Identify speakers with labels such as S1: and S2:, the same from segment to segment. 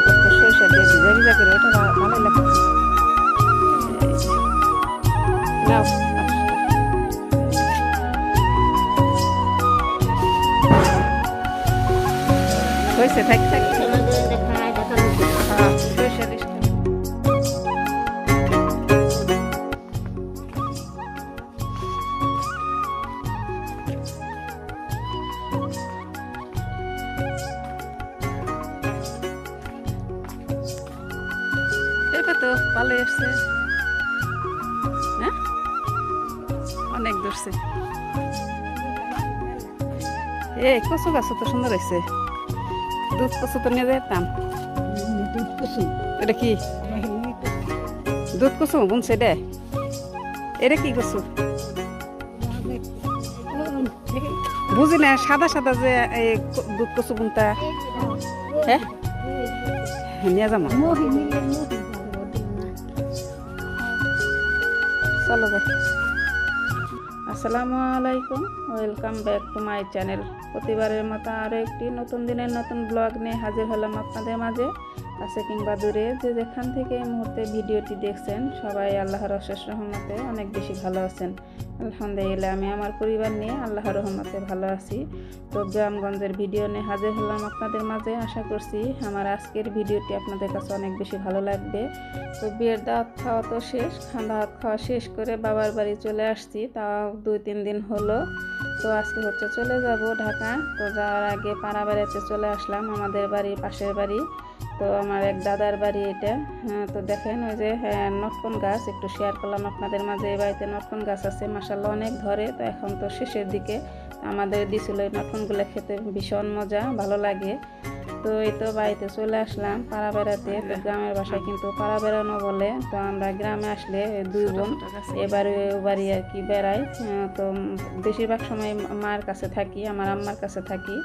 S1: রান্না করতো সরিষা দিয়ে ভিজা ভিজা করে ওটা ভা- ভালোই লাগতো নাও হয়েছে থাক থাক ভালো এসছে। হ্যাঁ? অনেক ধরছে এ, কচু গাছ তো সুন্দর হয়েছে দুধ কচু তো নিয়ে যেতাম এটা কি? দুধ কচু, বুনছে দে এটা কি কচু? বুঝি না, সাদা সাদা যে এই দুধ কচু বুনতা। হ্যাঁ নিয়ে যাব। চলো ভাই। আসসালামু আলাইকুম welcome back to my channel প্রতিবারের মতো আরও একটি নতুন দিনের নতুন ব্লগ নিয়ে হাজির হলাম আপনাদের মাঝে। কাছে কিংবা দূরে, যে যেখান থেকে এই মুহূর্তে ভিডিওটি দেখছেন, সবাই আল্লাহর অশেষ রহমতে অনেক বেশি ভালো আছেন। আলহামদুলিল্লাহ, আমি আমার পরিবার নিয়ে আল্লাহর রহমতে ভালো আছি। তো গ্রামগঞ্জের ভিডিও নিয়ে হাজির হলাম আপনাদের মাঝে। আশা করছি আমার আজকের ভিডিওটি আপনাদের কাছে অনেক বেশি ভালো লাগবে। তো বিয়ের দাওয়াত খাওয়া তো শেষ দাওয়াত খাওয়া শেষ করে বাবার বাড়ি চলে আসছি। তাও দুই তিন দিন হলো। তো আজকে হচ্ছে চলে যাব ঢাকা। তো যাওয়ার আগে পাড়া বেড়াতে চলে আসলাম, আমাদের বাড়ি পাশের বাড়ি। তো আমার এক দাদার বাড়ি এটা। হ্যাঁ, তো দেখেন ওই যে হ্যাঁ, নটকন গাছ একটু শেয়ার করলাম আপনাদের মাঝে। এই বাড়িতে নটকন গাছ আছে মাসাল্লাহ অনেক ধরে। তো এখন তো শেষের দিকে আমাদের দিছিল এই নটকনগুলো খেতে ভীষণ মজা ভালো লাগে। তো এই তো বাড়িতে চলে আসলাম পাড়া বেড়াতে। তো গ্রামের বাসায় কিন্তু পাড়া বেড়ানো বলে। তো আমরা গ্রামে আসলে দুই বোন এবারে বাড়ি আর কি বেড়াই তো বেশিরভাগ সময় মার কাছে থাকি আমার আম্মার কাছে থাকি।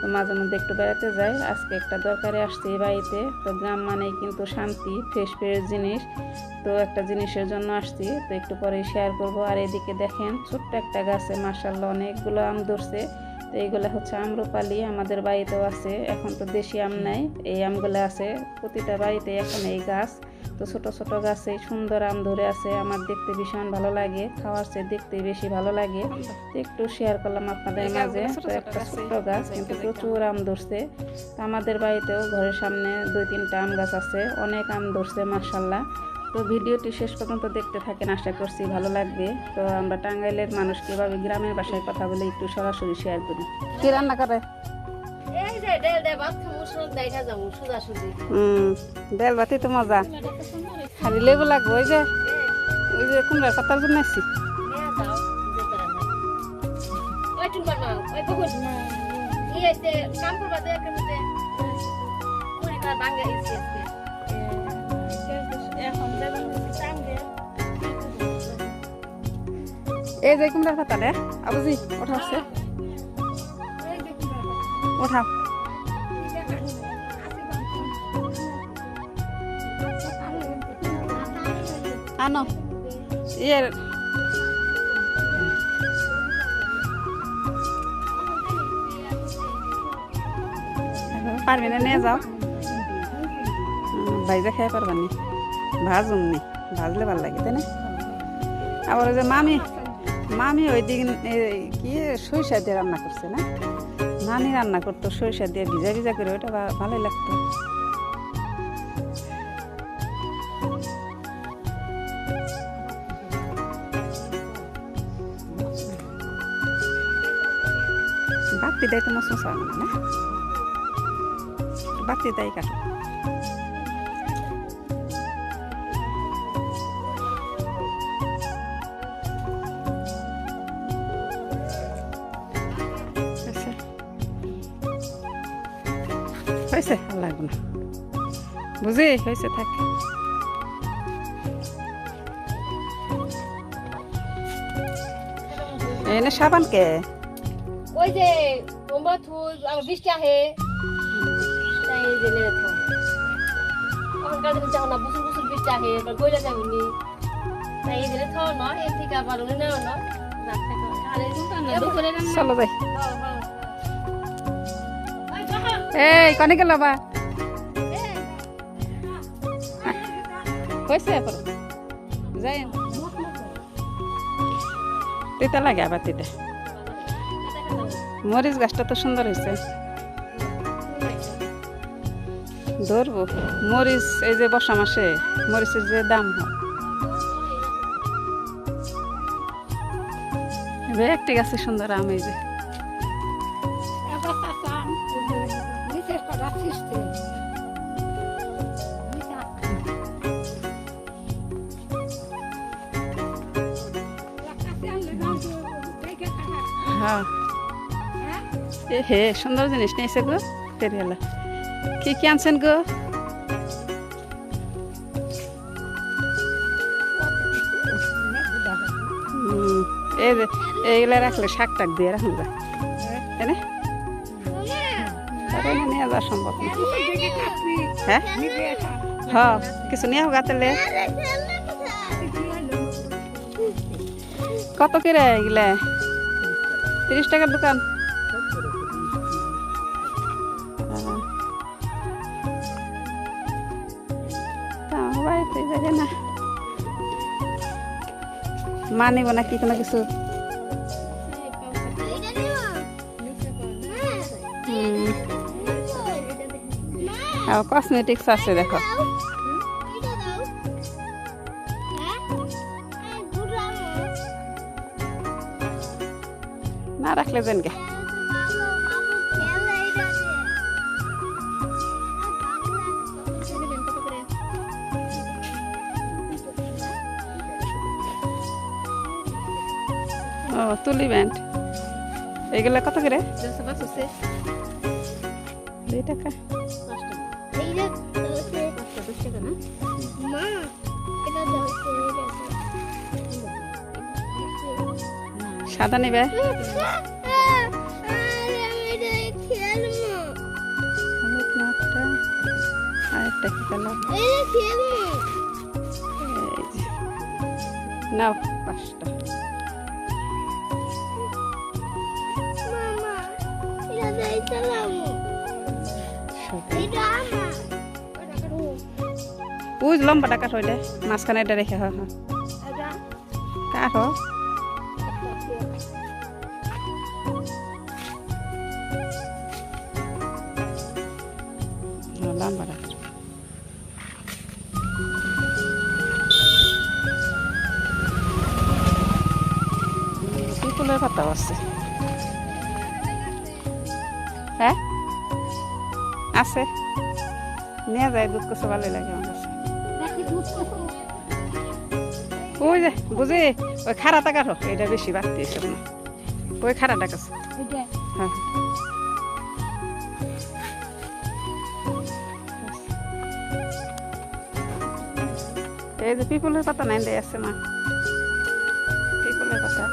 S1: তো মাঝে মধ্যে একটু বেড়াতে যাই। আজকে একটা দরকারে আসছি এই বাড়িতে। তো গ্রাম মানেই কিন্তু শান্তি ফ্রেশ ফ্রেশ জিনিস। তো একটা জিনিসের জন্য আসছি। তো একটু পরে শেয়ার করব। আর এদিকে দেখেন ছোট্ট একটা গাছে মার্শাল্লাহ অনেকগুলো আম ধরছে। তো এইগুলো হচ্ছে আম্রপালি আমাদের বাড়িতেও আছে এখন তো দেশি আম নাই। এই আমগুলো আছে প্রতিটা বাড়িতে এখন এই গাছ। তো ছোট ছোট গাছে সুন্দর আম ধরে আছে আমার দেখতে ভীষণ ভালো লাগে খাওয়ার চেয়ে দেখতে বেশি ভালো লাগে। একটু শেয়ার করলাম আপনাদের মাঝে।
S2: গাছগুলো ছোট
S1: তো একটা
S2: গাছে
S1: গাছ কিন্তু প্রচুর আম ধরছে। আমাদের বাড়িতেও ঘরের সামনে দুই তিনটা আম গাছ আছে অনেক আম ধরছে মার্শাল্লাহ তো ভিডিওটি শেষ পর্যন্ত দেখতে থাকেন আশা করছি ভালো লাগবে। তো আমরা টাঙ্গাইলের মানুষ কীভাবে গ্রামের বাসায় কথা বলে একটু সরাসরি শেয়ার করি। কি রান্না করে? বেল বাতি তো মজা। খালি লেবু লাগবে ওই যে ওই যে কুমড়ার পাতার জন্য আসছি
S3: কাম করবা
S1: এই যে কুমড়ার পাতা রে, আবুজি ওঠাচ্ছে ওঠাও আনো। ইয়ে পারবি না, নিয়ে যাও। ভাইজা খেয়ে পারবার নি। ভাজুন নি। ভাজলে ভালো লাগে, তাই না? আবার যে মামি মামি ওই দিন কি সরিষা দিয়ে রান্না করছে না? নানি রান্না করতো, সরিষা দিয়ে ভিজা ভিজা করে ভা- ভালোই লাগতো। বাতি দেয় তো মশ মশা মানে না? বাতি দেয় কাটো হয়েছে? আর লাগবে না। বুঝি? হয়েছে থাক। এনে সাবান কে
S3: ওই যে তোমরা থুই আমার বৃষ্টি আহে। তাই যে যাও না বুসুর বুসুর বৃষ্টি আহে এবার গইলা যাবনি তাই যে থাও না এই থেকে আবার না না থাকো আরে দুপুরে রান্না
S1: চলো যাই।
S3: হ্যাঁ হ্যাঁ।
S1: এই, কনে গেল বা? হয়েছে যাই তিতা লাগে আবার তিতা। মরিচ গাছটা তো সুন্দর হয়েছে ধরবো। মরিচ, এই যে বর্ষা মাসে মরিচের যে দাম। হয় একটি গাছে সুন্দর আম এই যে। এ হে, সুন্দর জিনিস নিয়েছে গো, তেরিয়ালা। কি কি আনছেন গো? এই যে, এইগুলা রাখলে শাক টাক দিয়ে রাখুন যা তাই না? নিয়ে যাওয়া সম্ভব না। হ্যাঁ? হ্যাঁ কিছু নিয়ে হোক তাহলে। কত করে এগুলা? তিরিশ টাকার দোকান। বাড়িতে যাবে না মা নিব নাকি কোনো কিছু কসমেটিক্স আছে দেখো না রাখলে যেন গে তুলি ব্যান্ড এগুলো কত করে? দুই টাকা। সাদা নিবে? আরেকটা কি কালার? নাও পাঁচটা ওই লম্বাটা কাঠ হইলে মাঝখানে এটা রেখে হয় কাঠ লম্বাটা পিপুলের পাতাও আছে? হ্যাঁ আছে নিয়ে যায় দুধ কষা ভালোই লাগে আমার কাছে ওই যে বুঝি ওই খারা টাকার হোক এটা বেশি বাড়তি এসব না ওই খারা টাকা হ্যাঁ এই যে পিপুলের পাতা নাই দেয় আছে মা পিপুলের পাতা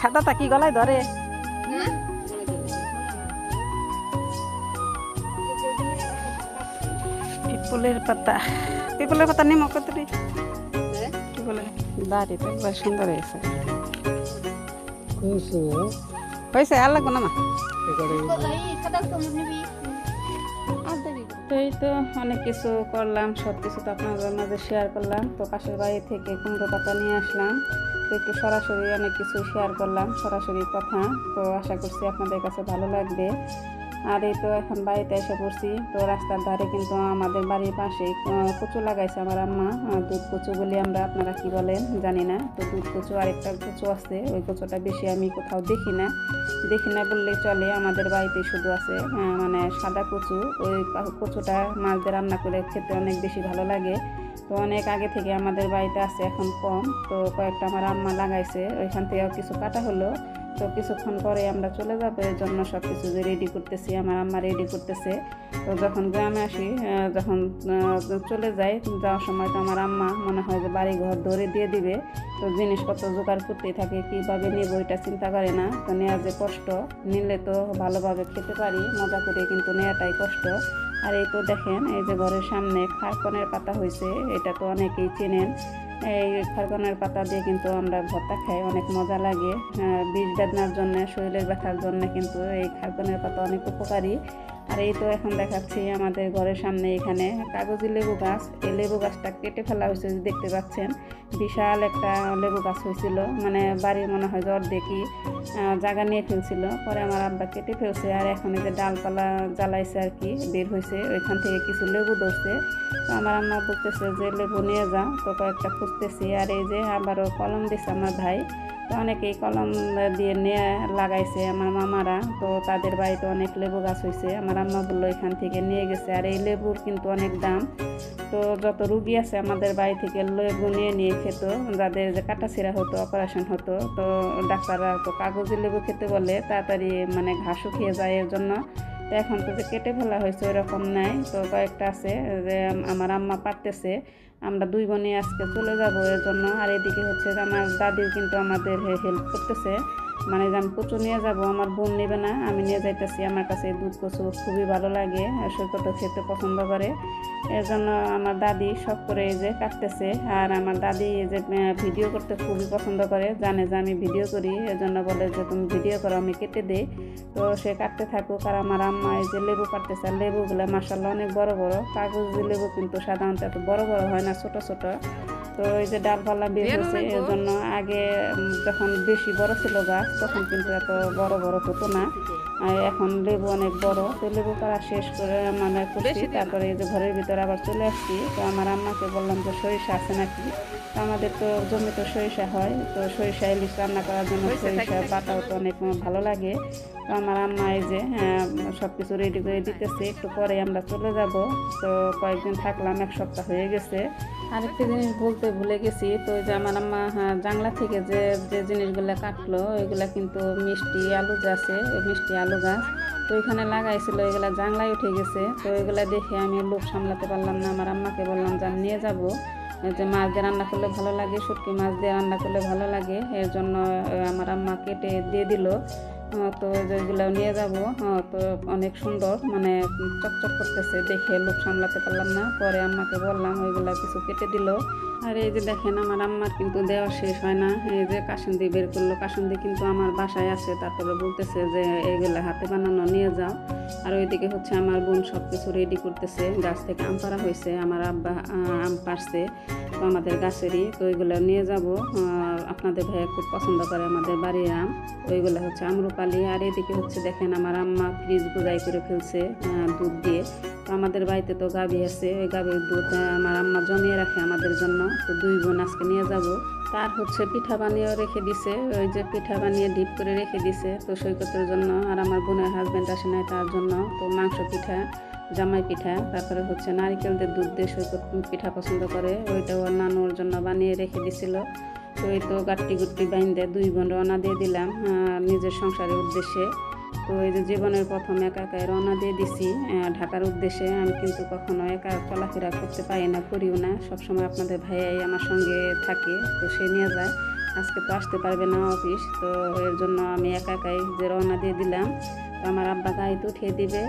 S1: সাদাটা কি গলায় ধরে? পিপুলের পাতা। পিপুলের পাতা নিম কতটি? কি বলে? দাঁড়ি তো একবার সুন্দর হয়েছে। হয়েছে আর লাগবো না মা? তো এই তো অনেক কিছু করলাম সব কিছু তো আপনাদের মাঝে শেয়ার করলাম। তো পাশের বাড়ি থেকে কুমড়ো পাতা নিয়ে আসলাম। তো একটু সরাসরি অনেক কিছু শেয়ার করলাম, সরাসরি কথা। তো আশা করছি আপনাদের কাছে ভালো লাগবে। আর এই তো এখন বাড়িতে এসে পড়ছি। তো রাস্তার ধারে কিন্তু আমাদের বাড়ির পাশে কচু লাগাইছে আমার আম্মা। দুধ কচু বলি আমরা, আপনারা কি বলেন জানি না। তো দুধ কচু আরেকটা কচু আছে, ওই কচুটা বেশি আমি কোথাও দেখি না। দেখি না বললেই চলে, আমাদের বাড়িতে শুধু আছে মানে সাদা কচু। ওই কচুটা মাছদের রান্না করে খেতে অনেক বেশি ভালো লাগে। তো অনেক আগে থেকে আমাদের বাড়িতে আছে এখন কম। তো কয়েকটা আমার আম্মা লাগাইছে, ওইখান থেকেও কিছু কাটা হলো। তো কিছুক্ষণ পরে আমরা চলে যাব এই জন্য সব কিছু যে রেডি করতেছি, আমার আম্মা রেডি করতেছে। তো যখন গ্রামে আসি যখন চলে যাই, যাওয়ার সময় তো আমার আম্মা মনে হয় যে বাড়ি ঘর ধরে দিয়ে দিবে। তো জিনিসপত্র জোগাড় করতেই থাকে, কীভাবে নেব এটা চিন্তা করে না। তো নেওয়ার যে কষ্ট, নিলে তো ভালোভাবে খেতে পারি, মজা করে কিন্তু নেওয়াটাই কষ্ট। আর এই তো দেখেন, এই যে ঘরের সামনে খারকনের পাতা হয়েছে এটা তো অনেকেই চেনেন। এই খারকনের পাতা দিয়ে কিন্তু আমরা ভর্তা খাই, অনেক মজা লাগে। বিষ বেদনার জন্য, শরীরের ব্যথার জন্য কিন্তু এই খারকনের পাতা অনেক উপকারী। আর এই তো এখন দেখাচ্ছি আমাদের ঘরের সামনে এখানে কাগজি লেবু গাছ। এই লেবু গাছটা কেটে ফেলা হয়েছে দেখতে পাচ্ছেন। বিশাল একটা লেবু গাছ হয়েছিল। মানে বাড়ির মনে হয় যে দেখি জায়গা নিয়ে ফেলছিল। পরে আমার আব্বা কেটে ফেলছে আর এখন এই যে ডালপালা জ্বালাইছে আর কি, বের হয়েছে। ওইখান থেকে কিছু লেবু ধরছে। তো আমার আম্মা বলতেছে যে, লেবু নিয়ে যা তো কয়েকটা খুঁজতেছি। আর এই যে আবারও কলম দিছে আমার ভাই। অনেকেই কলম দিয়ে নিয়ে লাগাইছে আমার মামারা, তো তাদের বাড়িতে অনেক লেবু গাছ হয়েছে আমার আম্মা বলল এখান থেকে নিয়ে গেছে, আর এই লেবুর কিন্তু অনেক দাম। তো যত রুগী আছে আমাদের বাড়ি থেকে লেবু নিয়ে নিয়ে খেত, যাদের যে কাটাছিড়া হতো অপারেশন হতো, তো ডাক্তাররা তো কাগজি লেবু খেতে বলে, তাড়াতাড়ি মানে ঘাসও খেয়ে যায় এর জন্য। তো এখন তো যে কেটে ফেলা হয়েছে ওইরকম নাই। তো কয়েকটা আছে যে আমার আম্মা পারতেছে। আমরা দুই বোনে আজকে চলে যাব। এর জন্য আর এদিকে হচ্ছে আমার দাদিও কিন্তু আমাদের হেল্প করতেছে। মানে যে আমি কচু নিয়ে যাব, আমার বোন নেবে না, আমি নিয়ে যাইতেছি। আমার কাছে দুধ, কচু খুবই ভালো লাগে, আর সৈকত খেতে পছন্দ করে। এর জন্য আমার দাদি শখ করে এই যে কাটতেছে, আর আমার দাদি এই যে ভিডিও করতে খুবই পছন্দ করে, জানে যে আমি ভিডিও করি এর জন্য বলে যে তুমি ভিডিও করো, আমি কেটে দিই। তো সে কাটতে থাকুক, আর আমার আম্মা এই যে লেবু কাটতেছে আর লেবুগুলো মাসাল্লাহ অনেক বড় বড়। কাগজ লেবু কিন্তু সাধারণত এত বড় বড় হয় না, ছোট ছোট। তো এই যে ডালপালা বের হয়েছে এর জন্য আগে যখন বেশি বড় ছিল গাছ তখন কিন্তু এত বড় বড় হতো না। আর এখন লেবু অনেক বড় তো লেবু করা শেষ করে মানে করছি। তারপরে এই যে ঘরের ভিতরে আবার চলে আসছি। তো আমার আম্মাকে বললাম যে সরিষা আছে নাকি? তো আমাদের তো জমিতে সরিষা হয় তো সরিষা ইলিশ রান্না করার জন্য সরিষা বাটাও তো অনেক ভালো লাগে। তো আমার আম্মা এই যে সব কিছু রেডি করে দিতেছে। একটু পরে আমরা চলে যাব। তো কয়েকদিন থাকলাম এক সপ্তাহ হয়ে গেছে। আরেকটা জিনিস বলতে ভুলে গেছি। তো যে আমার আম্মা হ্যাঁ, জাংলা থেকে যে যে জিনিসগুলো কাটলো ওইগুলা কিন্তু মিষ্টি আলু গাছে ওই মিষ্টি আলু গাছ তো ওইখানে লাগাইছিল, এগুলা জাংলায় উঠে গেছে। তো ওইগুলা দেখে আমি লোক সামলাতে পারলাম না। আমার আম্মাকে বললাম যে নিয়ে যাব। যে মাছ দিয়ে রান্না করলে ভালো লাগে, শুটকি মাছ দিয়ে রান্না করলে ভালো লাগে। এর জন্য আমার আম্মা কেটে দিয়ে দিল। তো যেগুলো নিয়ে যাব তো অনেক সুন্দর মানে চকচক করতেছে, দেখে লোক সামলাতে পারলাম না। পরে আম্মাকে বললাম, ওইগুলা কিছু কেটে দিল। আর এই যে দেখেন, আমার আম্মার কিন্তু দেওয়া শেষ হয় না। এই যে কাসুন্দি বের করল, কাসুন্দি কিন্তু আমার বাসায় আছে। তারপরে বলতেছে যে এইগুলা হাতে বানানো নিয়ে যাও। আর ওইদিকে হচ্ছে আমার বোন সব কিছু রেডি করতেছে। গাছ থেকে আম পাড়া হয়েছে, আমার আব্বা আম পারছে তো আমাদের গাছেরই। তো ওইগুলো নিয়ে যাব। আপনাদের ভাইয়া খুব পছন্দ করে আমাদের বাড়ির আম। ওইগুলো হচ্ছে আম্রপালি আর এদিকে হচ্ছে দেখেন আমার আম্মা ফ্রিজ গোজাই করে ফেলছে দুধ দিয়ে। তো আমাদের বাড়িতে তো গাভী আছে, ওই গাভীর দুধ আমার আম্মা জমিয়ে রাখে আমাদের জন্য। তো দুই বোন আজকে নিয়ে যাব। তার হচ্ছে পিঠা বানিয়েও রেখে দিছে, ওই যে পিঠা বানিয়ে ডিপ করে রেখে দিছে তো সৈকতের জন্য, আর আমার বোনের হাজব্যান্ড আসে নাই তার জন্য। তো মাংস পিঠা, জামাই পিঠা, তারপরে হচ্ছে নারিকেল দিয়ে দুধ দিয়ে সৈকত পিঠা পছন্দ করে, ওইটাও নানুর জন্য বানিয়ে রেখে দিছিল। তো এই তো গাট্টি গুট্টি বাইন্দে দুই বোন রওনা দিয়ে দিলাম নিজের সংসারের উদ্দেশ্যে। তো এই যে জীবনের প্রথম একা একাই রওনা দিয়ে দিছি ঢাকার উদ্দেশ্যে। আমি কিন্তু কখনো একা চলাফেরা করতে পারি না, করিও না। সবসময় আপনাদের ভাইয়াই আমার সঙ্গে থাকে, তো সে নিয়ে যায়। আজকে তো আসতে পারবে না অফিস, তো এর জন্য আমি একা একাই যে রওনা দিয়ে দিলাম। তো আমার আব্বা গাড়িতে উঠিয়ে দিবে,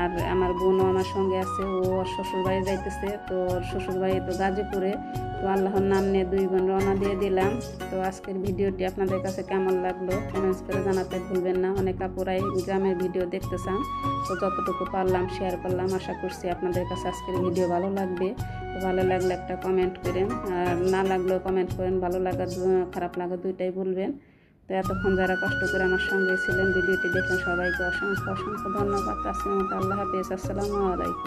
S1: আর আমার বোনও আমার সঙ্গে আছে, ও ওর শ্বশুর বাড়ি যাইতেছে। তো ওর শ্বশুর বাড়ি তো গাজীপুরে। তো আল্লাহর নাম নিয়ে দুই বোন রওনা দিয়ে দিলাম। তো আজকের ভিডিওটি আপনাদের কাছে কেমন লাগল কমেন্টস করে জানাতে ভুলবেন না। অনেক আপুরাই গ্রামের ভিডিও দেখতে চান তো যতটুকু পারলাম শেয়ার করলাম। আশা করছি আপনাদের কাছে আজকের ভিডিও ভালো লাগবে। তো ভালো লাগলে একটা কমেন্ট করেন। আর না লাগলেও কমেন্ট করেন। ভালো লাগা, খারাপ লাগা দুইটাই বলবেন। তো এতক্ষণ যারা কষ্ট করে আমার সঙ্গে ছিলেন, ভিডিওটি দেখলেন সবাইকে অসংখ্য অসংখ্য ধন্যবাদ। আজকের মতো আল্লাহ হাফিজ। আসসালামু আলাইকুম।